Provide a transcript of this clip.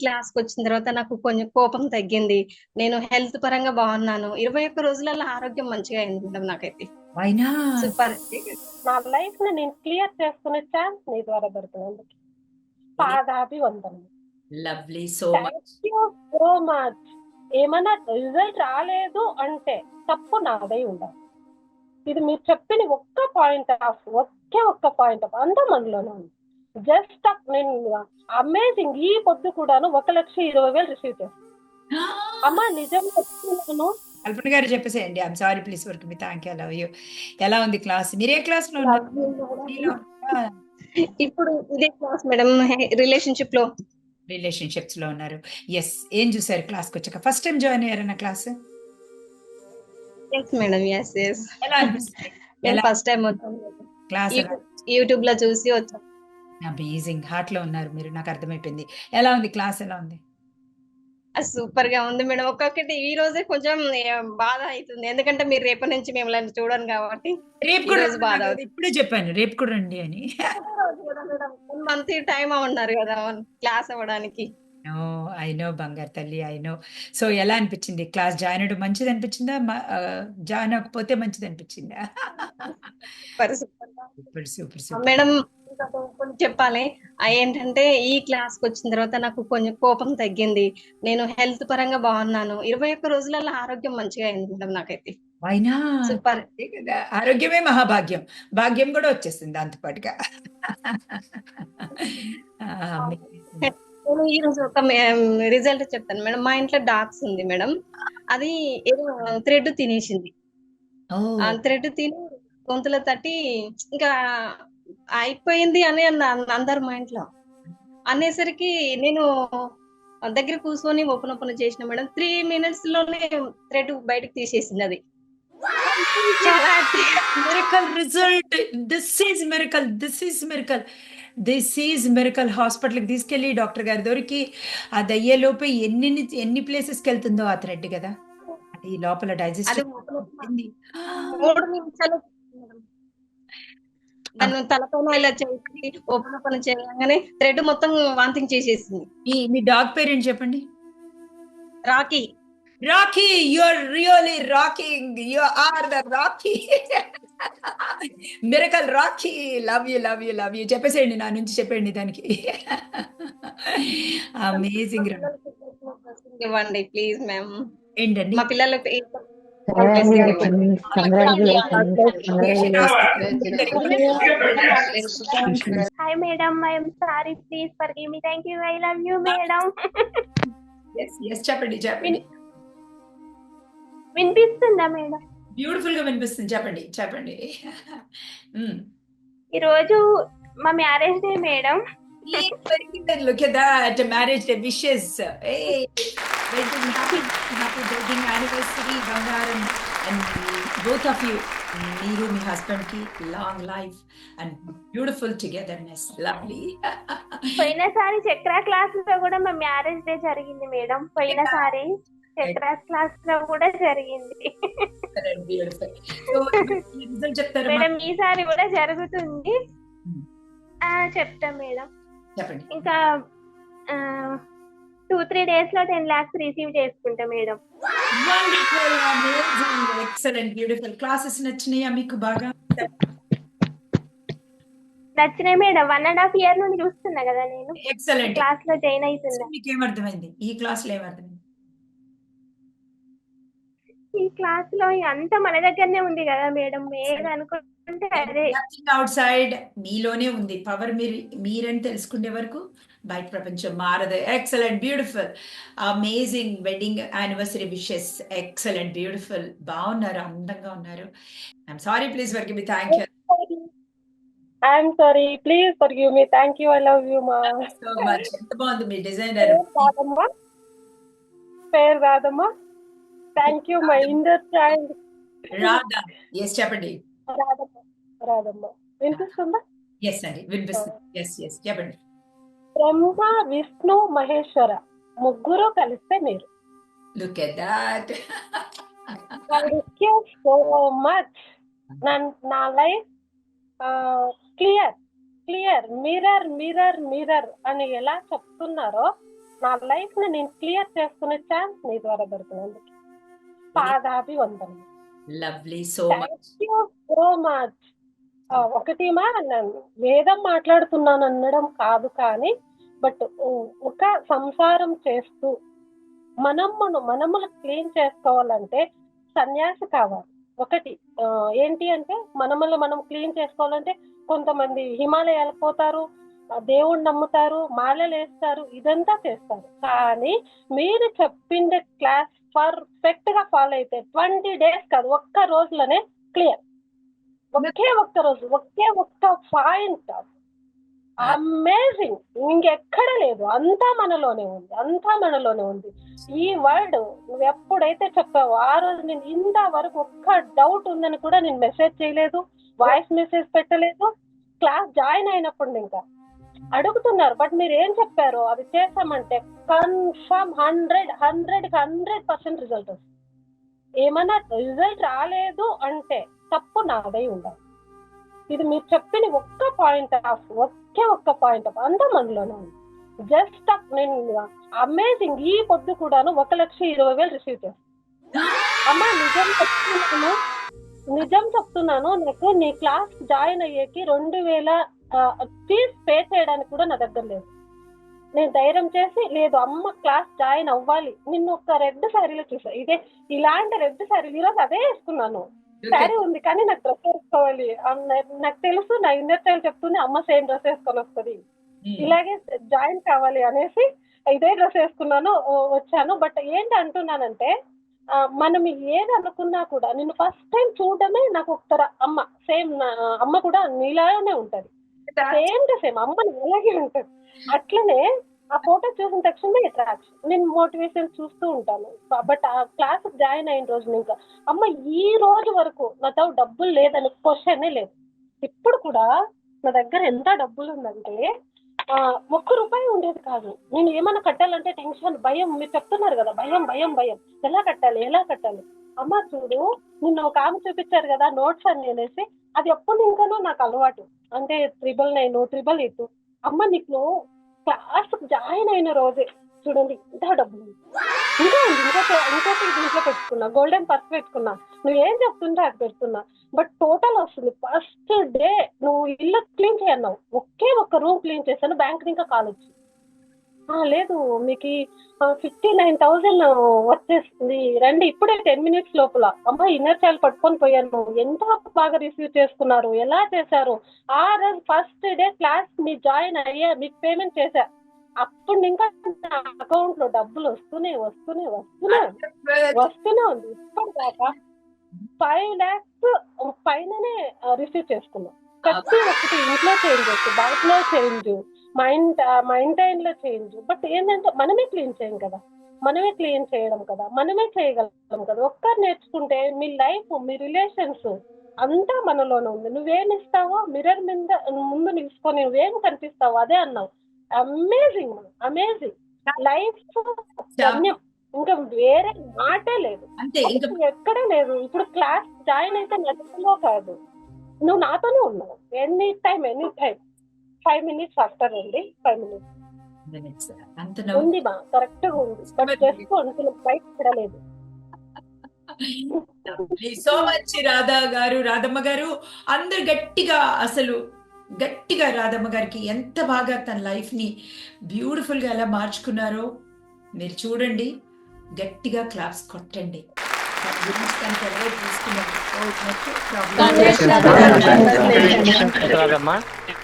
క్లాస్కి వచ్చిన తర్వాత నాకు కొంచెం కోపం తగ్గింది. నేను హెల్త్ పరంగా బాగున్నాను. ఇరవై ఒక్క రోజులలో ఆరోగ్యం మంచిగా అయింది మేడం నాకైతే సూపర్. నా లైఫ్ని నేను క్లియర్ చేసుకునే ఛాన్స్ నీ ద్వారా దొరికినందుకు. పాదాభి వందనం lovely so much so much ఏమన్నా రిజల్ట్ రాలేదు అంటే తప్పు నాదై ఉండాలి. ఇది మీరు చెప్పిన ఒక్క పాయింట్ ఆఫ్ ఒకే ఒక్క పాయింట్ ఆఫ్ అంతా మనలోనే ఉంది. జస్ట్ నేను అమేజింగ్ ఈ పొద్దు కూడాను ఒక లక్ష ఇరవై వేలు రిసీవ్ చేస్తాను అమ్మా నిజం చెప్తున్నాను. కల్పన గారు చెప్పేసేయండి. I'm sorry please work me thank you love you ఎలా ఉంది క్లాస్ మీరు క్లాస్లో ఇప్పుడు ఇదే క్లాస్ మేడం రిలేషన్షిప్లో. రిలేషన్షిప్స్లో ఉన్నారు. ఎస్ ఏం చూసారు క్లాస్కి వచ్చాక? First time join అయ్యారన్న class yes madam yes yes ఎలా అనిపిస్తుంది? నేను ఎలా? ఫస్ట్ టైం వచ్చాను. క్లాస్ యూట్యూబ్లో చూసి వచ్చాను అమేజింగ్ హార్ట్లో ఉన్నారు మీరు నాకు అర్థమైపోయింది. ఎలా ఉంది క్లాస్ ఎలా ఉంది? సూపర్గా ఉంది మేడం. ఒక్కొక్కటి ఈ రోజే కొంచెం బాధ అవుతుంది. ఎందుకంటే మీరు రేపటి నుంచి మిమ్మల్ని చూడను కాబట్టి రేపు కూడా బాధ. ఇప్పుడే చెప్పాను రేపు కూడా రండి అని. మంత్ టైం ఉన్నారు కదా క్లాస్ అవ్వడానికి. నో ఐ నో బంగారు తల్లి ఐ నో. సో ఎలా అనిపించింది? క్లాస్ జాయిన్ అవ్వడం మంచిది అనిపించిందా? జాయిన్ అవ్వకపోతే మంచిది అనిపించిందా? సూపర్ సూపర్ మేడం చెప్పాలి. ఏంటంటే ఈ క్లాస్కి వచ్చిన తర్వాత నాకు కొంచెం కోపం తగ్గింది. నేను హెల్త్ పరంగా బాగున్నాను. ఇరవై ఒక్క రోజులలో ఆరోగ్యం మంచిగా అయింది మేడం నాకైతే. సూపర్. ఆరోగ్యమే మహాభాగ్యం. భాగ్యం కూడా వచ్చేసింది దాంతో పాటుగా ఆ, amazing. నేను ఈ రోజు ఒక రిజల్ట్ చెప్తాను. మేడం మా ఇంట్లో డాగ్స్ ఉంది మేడం. అది ఏదో థ్రెడ్ తినేసింది. థ్రెడ్ తిని గొంతులో తట్టి ఇంకా అయిపోయింది అని అన్న- అందరు మా ఇంట్లో అనేసరికి నేను దగ్గర కూర్చొని ఓపెన్ ఓపెన్ చేసిన మేడం త్రీ మినిట్స్లోనే థ్రెడ్ బయటకు తీసేసింది అది. Miracle result this is miracle this is miracle this is miracle హాస్పిటల్కి తీసుకెళ్ళి డాక్టర్ గారి దొరికి అది అయ్యే లోపే ఎన్ని ఎన్ని ప్లేసెస్కి వెళ్తుందో ఆ థ్రెడ్ కదా. అది లోపల డైజెస్ట్ మూడు నిమిషాలు దాన్ని తలపైన ఇలా చేసి ఓపెన్ ఓపెన్ చేయగానే థ్రెడ్ మొత్తం వాంతింగ్ చేసేసింది. మీ మీ డాగ్ పేరు ఏంటి చెప్పండి? Rocky. Rocky you are really rocking you are the Rocky. Miracle Rocky. Love you love you love you చెప్పేసేయండి నా నుంచి చెప్పండి దానికి. అమేజింగ్ ఇవ్వండి ప్లీజ్ మ్యామ్ ఏంటండి? మా పిల్లలకు Hi, madam. I am sorry. Please forgive me. Thank you. I love you, madam. Yes yes చెప్పండి చెప్పండి వినిపిస్తుందా మేడం బ్యూటిఫుల్గా వినిపిస్తుంది చెప్పండి చెప్పండి మ్మ్. ఈ రోజు మా marriage day madam Look at that, marriage day wishes. Hey, wedding, happy, happy wedding anniversary, Bangaram. And both of you, మీరు మీ హస్బెండ్కి long life and beautiful togetherness lovely పోయినసారి చక్ర క్లాస్లో కూడా మా మ్యారేజ్ డే జరిగింది మేడం పోయినసారి చక్ర క్లాస్లో కూడా జరిగింది మేడం ఈసారి కూడా జరుగుతుంది చెప్తా మేడం చెప్పండి. ఇంకా టూ త్రీ డేస్లో టెన్ లాక్స్ రిసీవ్ చేసుకుంటా మేడం. ఎక్సలెంట్ బ్యూటిఫుల్ క్లాసెస్ నచ్చినాయా మీకు బాగా? నచ్చినాయి madam. One and half year నుండి చూస్తున్నా కదా నేను. ఎక్సలెంట్ క్లాస్లో జాయిన్ అవుతున్నా మీకు ఏమర్థమైంది? ఈ క్లాస్లో ఏమర్థమైంది? ఈ క్లాస్లో అంతా మన దగ్గరనే ఉంది కదా మేడం. ఏది అవుట్ సైడ్ మీలోనే ఉంది. పవర్ మీరు మీరని తెలుసుకునే వరకు బయట ప్రపంచం మారదు. Excellent beautiful amazing wedding anniversary wishes excellent beautiful బాగున్నారు అందంగా ఉన్నారు. I'm sorry please work me thank you I'm sorry please for you me thank you I love you మా సో మచ్ ఎంత బాగుంది మీ డిజైనర్. రాదమ్మా పేరు రాదమ్మా thank you my inner child Radha yes చెప్పండి. రాదమ్మా రాదమ్మా. వినిపిస్తుందా? ఎస్ అండి వినిపిస్తుంది. ఎస్ ఎస్ చెప్పండి. బ్రహ్మ విష్ణు మహేశ్వర ముగ్గురు కలిస్తే మీరు. Look at that thank you so much నా life clear clear mirror mirror mirror అని ఎలా చెప్తున్నారో నా లైఫ్ని నేను క్లియర్ చేసుకునే ఛాన్స్ నీ ద్వారా దొరికినందుకు పాదాభివందనం lovely so much so much ఒకటి మా వేదం మాట్లాడుతున్నాను అనడం కాదు కానీ బట్ ఒక సంసారం చేస్తూ మనమ్మను మనములు క్లీన్ చేసుకోవాలంటే సన్యాసి కావాలి. ఒకటి ఏంటి అంటే మనములు మనం క్లీన్ చేసుకోవాలంటే కొంతమంది హిమాలయాలకు పోతారు దేవుణ్ణి నమ్ముతారు మాలలు వేస్తారు ఇదంతా చేస్తారు. కానీ మీరు చెప్పింది క్లాస్ పర్ఫెక్ట్గా ఫాలో అయితే ట్వంటీ డేస్ కాదు ఒక్క రోజులోనే క్లియర్. ఒకే ఒక్క రోజు ఒకే ఒక్క పాయింట్. అమేజింగ్ ఇంకెక్కడ లేదు. అంతా మనలోనే ఉంది. అంతా మనలోనే ఉంది. ఈ వర్డ్ నువ్వు ఎప్పుడైతే చెప్పావో ఆ రోజు నేను ఇంత వరకు ఒక్క డౌట్ ఉందని కూడా నేను మెసేజ్ చేయలేదు వాయిస్ మెసేజ్ పెట్టలేదు. క్లాస్ జాయిన్ అయినప్పుడు ఇంకా అడుగుతున్నారు. బట్ మీరు ఏం చెప్పారు అది చేసామంటే confirm hundred hundred hundred percent result వస్తుంది. ఏమన్నా రిజల్ట్ రాలేదు అంటే తప్పు నాదై ఉండాలి. ఇది మీరు చెప్పిన ఒక్క పాయింట్ ఆఫ్ ఒకే ఒక్క పాయింట్ ఆఫ్ అంతా మనలోనే ఉంది. జస్ట్ నేను అమేజింగ్ ఈ పొద్దు కూడాను ఒక లక్ష ఇరవై వేలు రిసీవ్ చేస్తాను అమ్మా నిజం చెప్తున్నాను. నిజం చెప్తున్నాను. నాకు నీ క్లాస్ జాయిన్ అయ్యేకి రెండు వేల ఫీజ్ పే చేయడానికి కూడా నా దగ్గర లేదు. నేను ధైర్యం చేసి లేదు అమ్మ క్లాస్ జాయిన్ అవ్వాలి. నిన్ను ఒక రెడ్ శారీలో చూసా. ఇదే ఇలాంటి రెడ్ శారీలు ఈరోజు అదే వేసుకున్నాను. శారీ ఉంది కానీ నాకు డ్రెస్ వేసుకోవాలి. నాకు తెలుసు నా ఇన్నర్ చైల్డ్ చెప్తుంది అమ్మ సేమ్ డ్రెస్ వేసుకొని వస్తుంది. ఇలాగే జాయిన్ కావాలి అనేసి ఇదే డ్రెస్ వేసుకున్నాను వచ్చాను. బట్ ఏంటి అంటున్నానంటే మనం ఏది అనుకున్నా కూడా నిన్ను ఫస్ట్ టైం చూడడమే నాకు ఒక అమ్మ సేమ్ అమ్మ కూడా నీలానే ఉంటది. సేమ్ టు సేమ్ అమ్మ అలాగే ఉంటది. అట్లనే ఆ ఫోటో చూసిన తక్షణమే అట్రాక్షన్ నేను మోటివేషన్ చూస్తూ ఉంటాను. బట్ ఆ క్లాస్ జాయిన్ అయిన రోజు ఇంకా అమ్మ ఈ రోజు వరకు నాతో డబ్బులు లేదని క్వశ్చనే లేదు. ఇప్పుడు కూడా నా దగ్గర ఎంత డబ్బులు ఉందంటే ఆ, ఒక్క రూపాయి ఉండేది కాదు. నేను ఏమైనా కట్టాలంటే టెన్షన్ భయం. మీరు చెప్తున్నారు కదా భయం భయం భయం. ఎలా కట్టాలి ఎలా కట్టాలి? అమ్మ చూడు నిన్న ఒక ఆమె చూపించారు కదా నోట్స్ అని అనేసి అది ఎప్పుడు నుంకానో నాకు అలవాటు. అంటే ట్రిబుల్ నైన్ ట్రిబుల్ ఎయిట్ అమ్మ నీకు క్లాస్ జాయిన్ అయిన రోజే. చూడండి ఇంత డబ్బులు. ఉంది. ఇంకా ఉంది ఇంకొక ఇంకొకటి దీంట్లో పెట్టుకున్నా. గోల్డెన్ పర్స్ పెట్టుకున్నా. నువ్వు ఏం చెప్తుంటే అది పెడుతున్నా. బట్ టోటల్ వస్తుంది. ఫస్ట్ డే నువ్వు ఇల్లు క్లీన్ చేయన్నావు. ఒకే ఒక్క రూమ్ క్లీన్ చేశాను. బ్యాంక్ ఇంకా కాల్ వచ్చింది లేదు మీకు ఫిఫ్టీ నైన్ థౌజండ్ వచ్చేస్తుంది రండి ఇప్పుడే టెన్ మినిట్స్ లోపల. అమ్మ ఇన్నర్ చైల్డ్ పట్టుకొని పోయాను. ఎంత బాగా రిసీవ్ చేసుకున్నారు? ఎలా చేశారు? ఆ రోజు ఫస్ట్ డే క్లాస్ మీ జాయిన్ అయ్యా మీకు పేమెంట్ చేశా. అప్పుడు ఇంకా నా అకౌంట్లో డబ్బులు వస్తూనే వస్తూనే వస్తూనే వస్తూనే ఉంది. ఇప్పటిదాకా ఫైవ్ ల్యాక్స్ పైననే రిసీవ్ చేసుకున్నాం. ప్రతి ఒక్కటి ఇంట్లో చేంజ్ బయటలో చేంజ్. మైండ్ మైంటైన్లో చేంజ్ బట్ ఏంటంటే మనమే క్లీన్ చేయం కదా. మనమే క్లీన్ చేయడం కదా. మనమే చేయగలం కదా. ఒక్కరు నేర్చుకుంటే మీ లైఫ్ మీ రిలేషన్స్ అంతా మనలోనే ఉంది. నువ్వేం ఇస్తావో మిర్రర్ మీద ముందు నిలుచుకొని నువ్వేం కనిపిస్తావో అదే అన్నావు. అమేజింగ్ అమేజింగ్ లైఫ్ ధన్యం ఇంకా వేరే మాటే లేదు. అంతే ఎక్కడే లేదు. ఇప్పుడు క్లాస్ జాయిన్ అయితే నడుపులో కాదు. నువ్వు నాతోనే ఉన్నావు. Any time any time five minutes after అండి ఫైవ్ మినిట్స్ ఉంది మా కరెక్ట్గా ఉంది. బట్ జస్ట్ అనుకున్న బయట పడలేదు సో మచ్ రాధా గారు రాధమ్మ గారు అందరు గట్టిగా అసలు గట్టిగా రాధమ్మ గారికి ఎంత బాగా తన లైఫ్ని బ్యూటిఫుల్గా ఎలా మార్చుకున్నారో మీరు చూడండి. గట్టిగా క్లాప్స్ కొట్టండి.